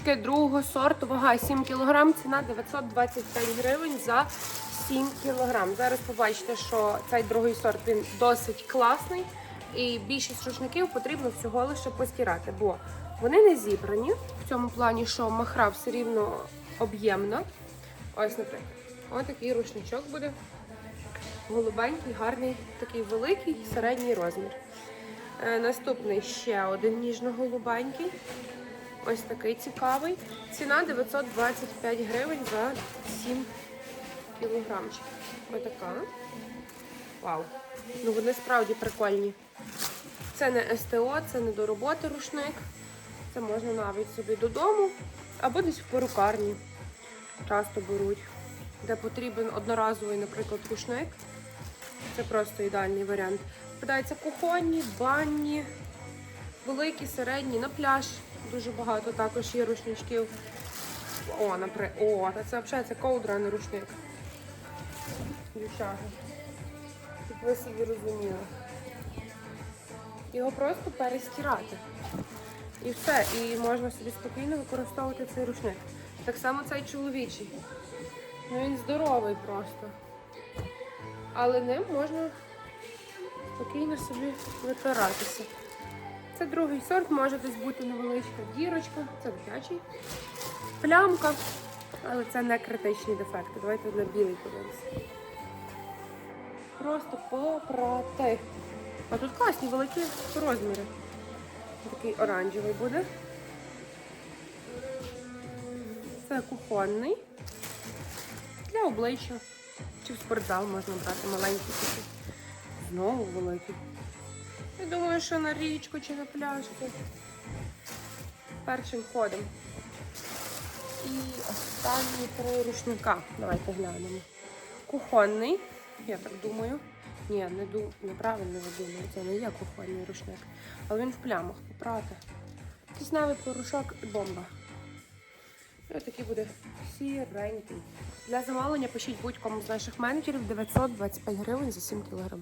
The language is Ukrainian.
Другого сорту, вага 7 кг, ціна 925 гривень за 7 кг. Зараз побачите, що цей другий сорт він досить класний. І більшість рушників потрібно всього лише постирати, бо вони не зібрані в цьому плані, що махра все рівно об'ємна. Ось, наприклад, ось такий рушничок буде. Голубенький, гарний, такий великий, середній розмір. Е, наступний ще один ніжно-голубенький. Ось такий цікавий. Ціна 925 гривень за 7 кілограмчиків. Ось така. Вау. Ну вони справді прикольні. Це не СТО, це не до роботи рушник. Це можна навіть собі додому або десь в перукарні. Часто беруть. Де потрібен одноразовий, наприклад, рушник. Це просто ідеальний варіант. Попадаються кухонні, банні, великі, середні, на пляж. Дуже багато також є рушничків. О, наприклад, о, це взагалі це ковдра, а не рушник. Дівчата. Щоб ви собі розуміли. Його просто перестирати. І все. І можна собі спокійно використовувати цей рушник. Так само цей чоловічий. Ну він здоровий просто. Але ним можна спокійно собі витиратися. Це другий сорт, може десь бути невеличка дірочка, це дитячий. Плямка, але це не критичні дефекти. Давайте на білий подивимося. Просто попрати. А тут класні великі розміри. Такий оранжевий буде. Це кухонний. Для обличчя. Чи в спортзал можна брати маленький такий. Знову великий. Я думаю, що на річку чи на пляж. тут Першим ходом. І останні три рушника. Давайте глянемо. Кухонний, я так думаю. Ні, не ду... неправильно я думаю, це не є кухонний рушник. Але він в плямах попрати. Кисневий порошок і бомба. І такий буде сіренький. Для замовлення пишіть будь-кому з наших менеджерів 925 гривень за 7 кг.